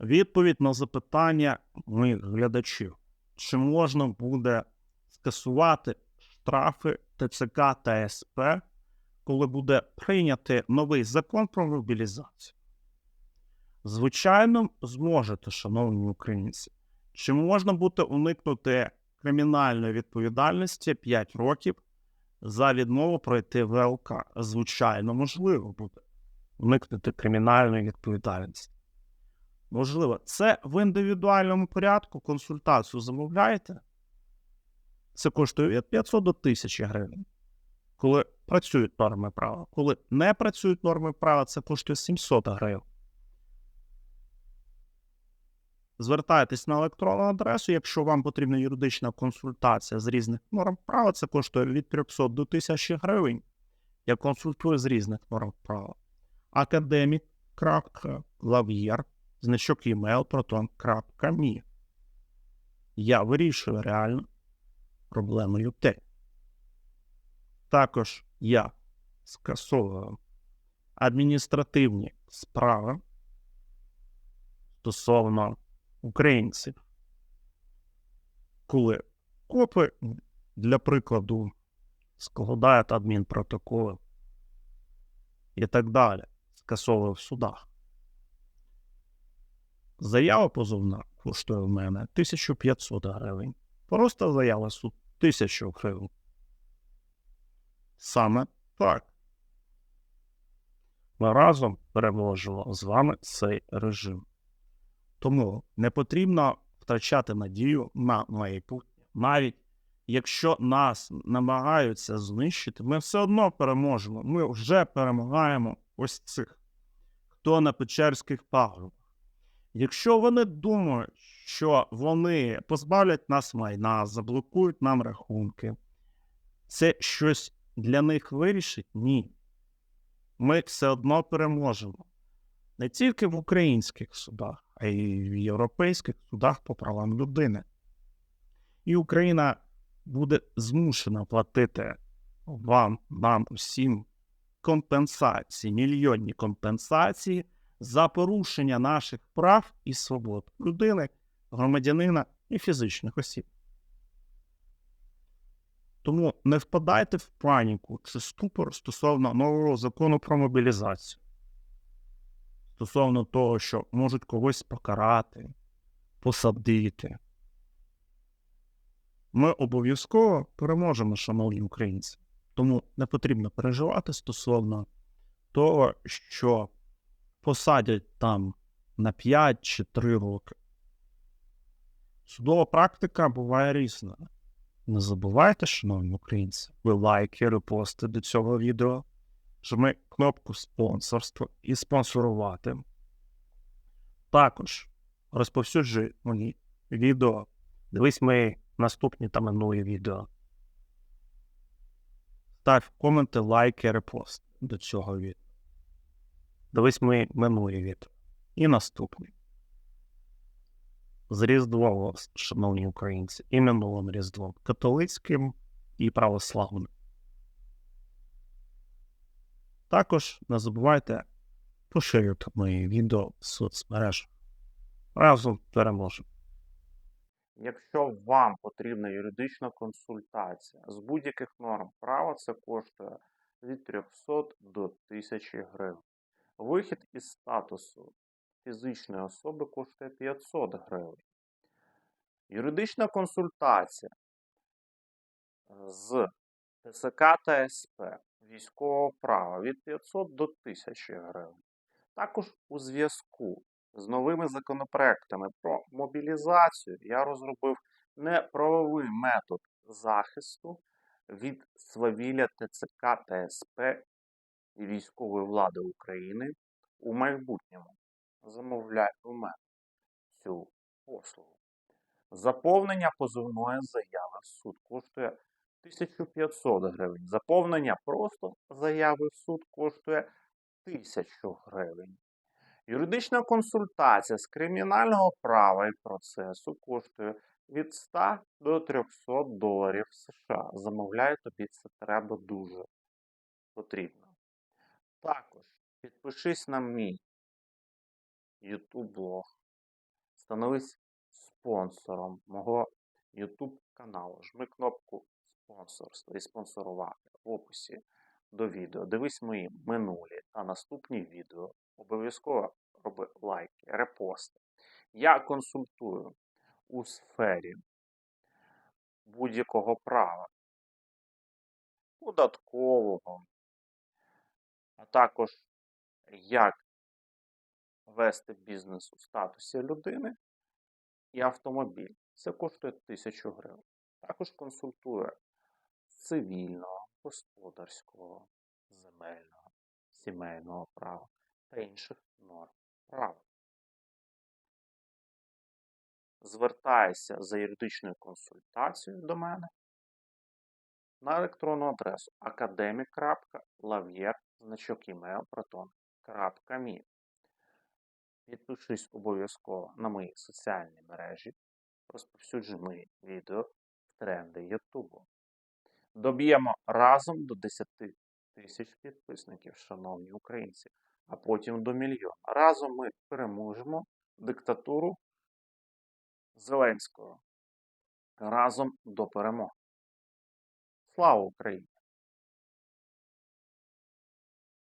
Відповідь на запитання моїх глядачів: чи можна буде скасувати штрафи ТЦК та СП, коли буде прийнятий новий закон про мобілізацію? Звичайно, зможете, шановні українці. Чи можна буде уникнути кримінальної відповідальності 5 років за відмову пройти ВЛК? Звичайно, можливо буде уникнути кримінальної відповідальності. Можливо, це в індивідуальному порядку консультацію замовляєте. Це коштує від 500 до 1000 гривень. Коли працюють норми права. Коли не працюють норми права, це коштує 700 гривень. Звертайтесь на електронну адресу, якщо вам потрібна юридична консультація з різних норм права, це коштує від 300 до 1000 гривень. Я консультую з різних норм права. Академік.лав'єр, значок email proton.me. Я вирішую реально проблеми людей. Також я скасовую адміністративні справи стосовно українців, коли копи, для прикладу, складають адмінпротоколи і так далі, скасовую в судах. Заява позовна коштує в мене 1500 гривень. Просто заява суд 1000 гривень. Саме так. Ми разом переможемо з вами цей режим. Тому не потрібно втрачати надію на майбутнє. Навіть якщо нас намагаються знищити, ми все одно переможемо. Ми вже перемагаємо ось цих, хто на Печерських пагорбах. Якщо вони думають, що вони позбавлять нас майна, заблокують нам рахунки, це щось для них вирішить? Ні. Ми все одно переможемо. Не тільки в українських судах, а й в європейських судах по правам людини. І Україна буде змушена платити вам, нам усім компенсації, мільйонні компенсації за порушення наших прав і свобод людини, громадянина і фізичних осіб. Тому не впадайте в паніку чи ступор стосовно нового закону про мобілізацію, стосовно того, що можуть когось покарати, посадити. Ми обов'язково переможемо, шановні українці. Тому не потрібно переживати стосовно того, що посадять там на 5 чи 3 роки. Судова практика буває різна. Не забувайте, шановні українці, ви лайки, репости до цього відео, жми кнопку спонсорство і спонсорувати. Також розповсюджуй мені відео. Дивись мої наступні та минулі відео. Став коменти, лайки, репост до цього відео. Дивись мої минулі відео. І наступні. З Різдвом шановні українці, і минулим Різдвом католицьким і православним. Також не забувайте поширювати мої відео в соцмережах. Разом переможемо. Якщо вам потрібна юридична консультація з будь-яких норм права, це коштує від 300 до 1000 гривень. Вихід із статусу фізичної особи коштує 500 гривень. Юридична консультація з ТСК та СП військового права від 500 до 1000 гривень. Також у зв'язку з новими законопроектами про мобілізацію я розробив неправовий метод захисту від свавілля ТЦК та СП і військової влади України у майбутньому. Замовляй у мене цю послугу. Заповнення позовної заяви в суд коштує 1500 гривень. Заповнення просто заяви в суд коштує 1000 гривень. Юридична консультація з кримінального права і процесу коштує від 100 до 300 доларів США. Замовляю тобі це треба дуже потрібно. Також підпишись на мій YouTube блог становись спонсором мого YouTube каналу. Жми кнопку спонсорство і спонсорувати в описі до відео. Дивись мої минулі та наступні відео. Обов'язково роби лайки, репости. Я консультую у сфері будь-якого права, податкового, також як вести бізнес у статусі людини і автомобіль. Це коштує 1000 гривень. Також консультує цивільного, господарського, земельного, сімейного права та інших норм права. Звертайся за юридичною консультацією до мене на електронну адресу academic.lavier значок email proton.me. Підпишись обов'язково на мої соціальні мережі, розповсюджуй мої відео в тренди Ютубу. Доб'ємо разом до 10 тисяч підписників, шановні українці, а потім до мільйона. Разом ми переможемо диктатуру Зеленського. Разом до перемоги. Слава Україні!